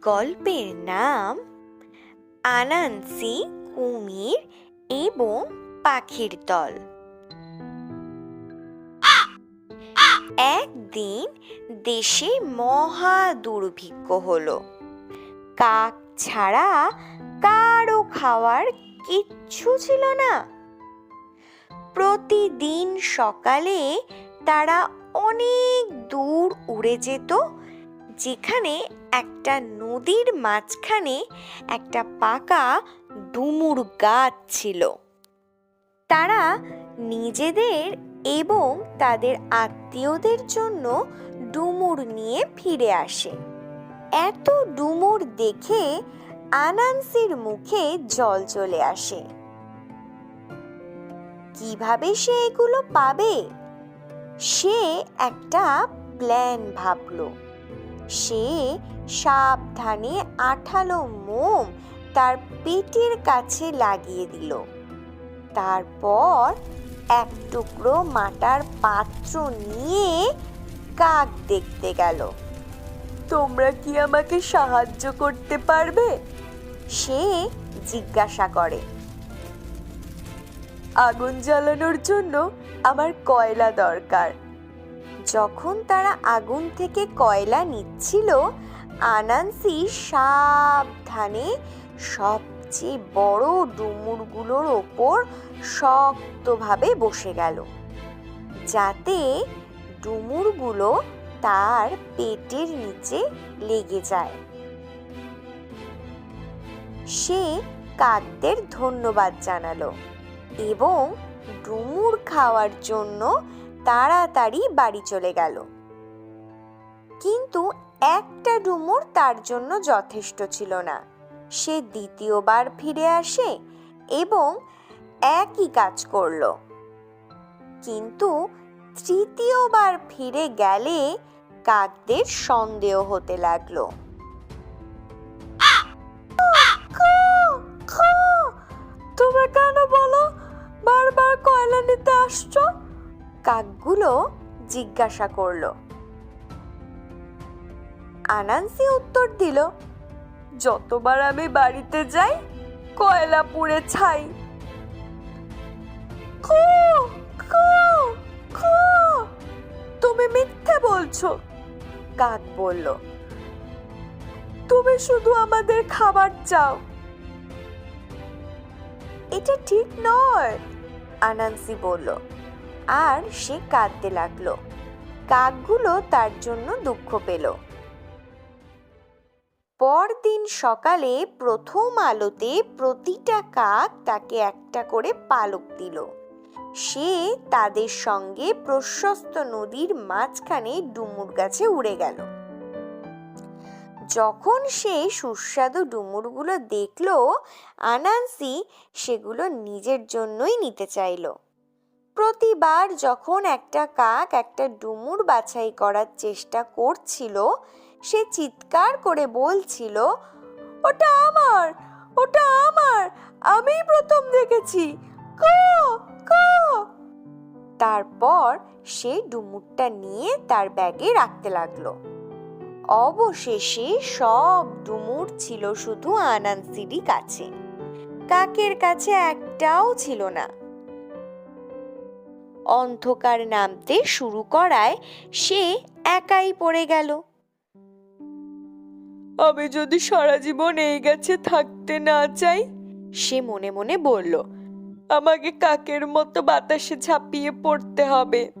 গল্পের নাম আনান্সি, কুমির এবং পাখির দল। একদিন দেশে মহা দুর্ভিক্ষ হলো। কাক ছাড়া কারও খাওয়ার কিচ্ছু ছিল না। প্রতিদিন সকালে তারা অনেক দূর উড়ে যেত যেখানে একটা নদীর মাঝখানে একটা পাকা ডুমুর গাছ ছিল। তারা নিজেদের এবং তাদের আত্মীয়দের জন্য ডুমুর নিয়ে ফিরে আসে। এত ডুমুর দেখে আনান্সির মুখে জল চলে আসে। কীভাবে সে এগুলো পাবে? সে একটা প্ল্যান ভাবলো। সে সাবধানে আঠালো মোম তার পেটের কাছে লাগিয়ে দিল। তারপর এক টুকরো মাটার পাত্র নিয়ে কাক দেখতে গেল। তোমরা কি আমাকে সাহায্য করতে পারবে? সে জিজ্ঞাসা করে। আগুন জ্বালানোর জন্য আমার কয়লা দরকার। যখন তারা আগুন থেকে কয়লা নিচ্ছিল, আনান্সি সাবধানে সবচেয়ে বড় ডুমুরগুলোর ওপর শক্তভাবে বসে গেল, যাতে ডুমুরগুলো তার পেটের নিচে লেগে যায়। সে কাকদের ধন্যবাদ জানালো এবং ডুমুর খাওয়ার জন্য তাড়াতাড়ি বাড়ি চলে গেল। কিন্তু একটা ডুমুর তার জন্য যথেষ্ট ছিল না। সে দ্বিতীয়বার ফিরে আসে এবং একই কাজ করল। কিন্তু তৃতীয়বার ফিরে গেলে কাকদের সন্দেহ হতে লাগল। তুমি কেন বলো? বারবার কয়লা নিতে আসছো? কাকগুলো জিজ্ঞাসা করল। আনান্সি উত্তর দিল, যতবার আমি বাড়িতে যাই কয়লা পুড়ে ছাই। তুমি মিথ্যে বলছো। কাক বলল, তুমি শুধু আমাদের খাবার চাও। এটা ঠিক নয়, আনান্সি বলল আর সে কাঁদতে লাগল। কাকগুলো তার জন্য দুঃখ পেল। পরদিন সকালে প্রথম আলোতে প্রতিটা কাক তাকে একটা করে পালক দিল। সে তাদের সঙ্গে প্রশস্ত নদীর মাঝখানে ডুমুর গাছে উড়ে গেল। যখন সে সুস্বাদু ডুমুরগুলো দেখল, আনান্সি সেগুলো নিজের জন্যই নিতে চাইলো। প্রতিবার যখন একটা কাক একটা ডুমুর বাছাই করার চেষ্টা করছিল, সে চিৎকার করে বলছিল, ওটা আমার ওটা আমার আমি প্রথম দেখেছি। কো কো। তারপর সে ডুমুরটা নিয়ে তার ব্যাগে রাখতে লাগল। অবশেষে সব ডুমুর ছিল শুধু আনান্সিরই কাছে। কাকের কাছে একটাও ছিল না। অন্ধকার নামতে শুরু করায় সে একাই পড়ে গেল। আমি যদি সারা জীবন এই গাছে থাকতে না চাই? সে মনে মনে বলল আমাকে কাকের মতো বাতাসে ঝাঁপিয়ে পড়তে হবে।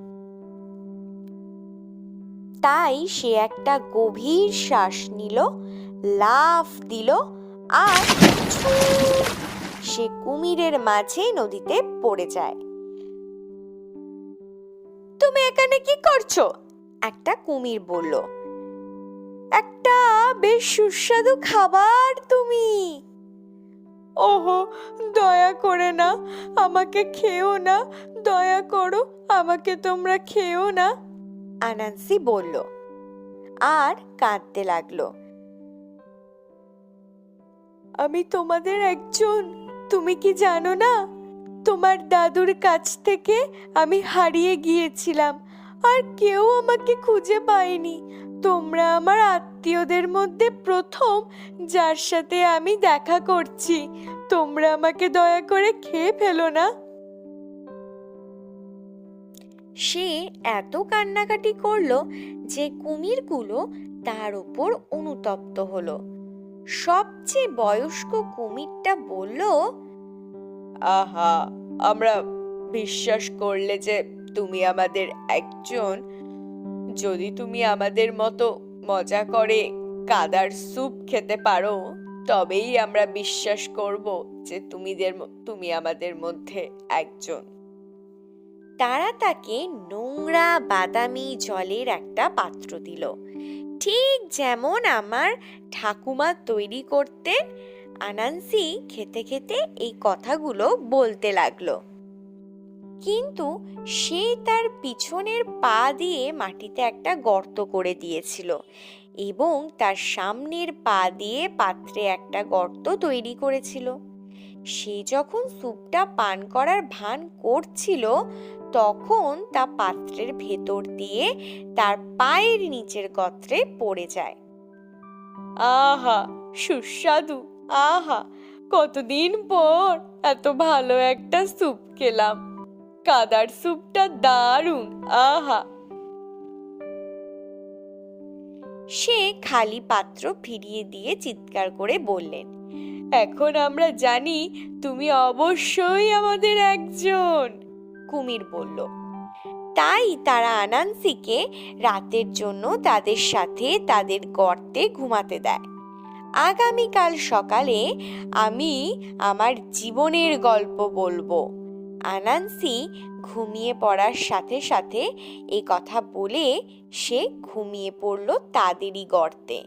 তাই সে একটা গভীর শ্বাস নিল লাফ দিল আর সে কুমিরের মাঝে নদীতে পড়ে যায়। তুমি এখানে কি করছ? একটা কুমির বলল, একটা বেশ সুস্বাদু খাবার তুমি। ওহো, দয়া করে না, আমাকে খেও না, দয়া করো, আমাকে তোমরা খেও না। আনান্সি বলল, আর কাঁদতে লাগল, আমি তোমাদের একজন, তুমি কি জানো না? তোমার দাদুর কাছ থেকে আমি হারিয়ে গিয়েছিলাম। আর কেউ আমাকে খুঁজে পায়নি। তোমরা আমার আত্মীয়দের মধ্যে প্রথম যার সাথে আমি দেখা করছি। তোমরা আমাকে দয়া করে খেয়ে ফেলো না। সে এত কান্নাকাটি করল যে কুমিরগুলো তার উপর অনুতপ্ত হলো। সবচেয়ে বয়স্ক কুমিরটা বলল আহা, আমরা বিশ্বাস করলে যে তুমি আমাদের একজন। যদি তুমি আমাদের মতো মজা করে কাদার স্যুপ খেতে পারো, তবেই আমরা বিশ্বাস করব যে তুমিদের তুমি আমাদের মধ্যে একজন। তারা তাকে নোংরা, বাদামি জলের একটা পাত্র দিল। ঠিক যেমন আমার ঠাকুমা তৈরি করতেন আনান্সি খেতে খেতে এই কথাগুলো বলতে লাগল। কিন্তু সে তার পিছনের পা দিয়ে মাটিতে একটা গর্ত করে দিয়েছিল এবং তার সামনের পা দিয়ে পাত্রে একটা গর্ত তৈরি করেছিল। সে যখন স্যুপটা পান করার ভান করছিল, তখন তা পাত্রের ভেতর দিয়ে তার পায়ের নিচের গত্রে পড়ে যায়। আহা, সুস্বাদু! আহা কতদিন পর এত ভালো একটা স্যুপ খেলাম। কাদার স্যুপটা দারুণ আহা। সে খালি পাত্র ফিরিয়ে দিয়ে চিৎকার করে বললেন এখন আমরা জানি তুমি অবশ্যই আমাদের একজন। কুমির বলল তাই তারা আনান্সিকে রাতের জন্য তাদের সাথে তাদের গর্তে ঘুমাতে দেয়। আগামীকাল সকালে আমি আমার জীবনের গল্প বলব। আনান্সি ঘুমিয়ে পড়ার সাথে সাথে এ কথা বলে সে ঘুমিয়ে পড়ল তাদেরই গর্তে।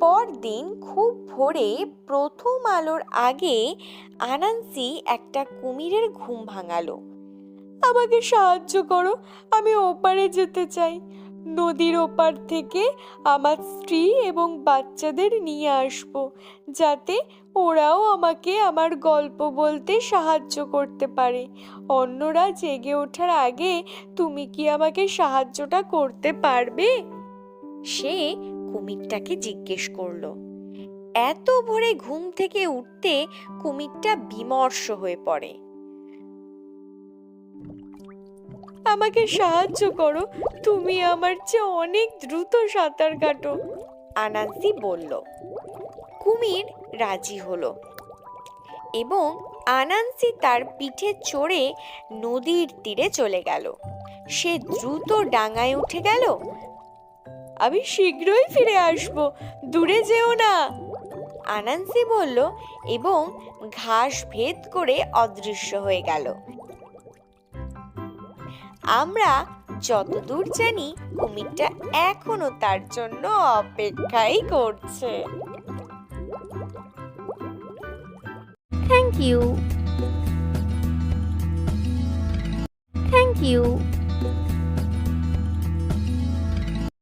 পরদিন খুব ভোরে প্রথম আলোর আগে আনান্সি একটা কুমিরের ঘুম ভাঙালো। আমাকে সাহায্য করো, আমি ওপারে যেতে চাই। নদীর ওপার থেকে আমার স্ত্রী এবং বাচ্চাদের নিয়ে আসব, যাতে ওরাও আমাকে আমার গল্প বলতে সাহায্য করতে পারে। অন্যরা জেগে ওঠার আগে তুমি কি আমাকে সাহায্যটা করতে পারবে? সে কুমিরটাকে জিজ্ঞেস করল। এত ভোরে ঘুম থেকে উঠতে কুমিরটা বিমর্ষ হয়ে পড়ে। আমাকে সাহায্য করো। তুমি আমার চেয়ে অনেক দ্রুত সাঁতার কাটো। আনান্সি বলল। কুমির রাজি হলো। এবং আনান্সি তার পিঠে চড়ে নদীর তীরে চলে গেল। সে দ্রুত ডাঙায় উঠে গেল। আমি শীঘ্রই ফিরে আসব, দূরে যেও না। আনান্সি বলল এবং ঘাস ভেদ করে অদৃশ্য হয়ে গেল। আমরা যতদূর জানি কুমিরটা এখনও তার জন্য অপেক্ষাই করছে। Thank you thank you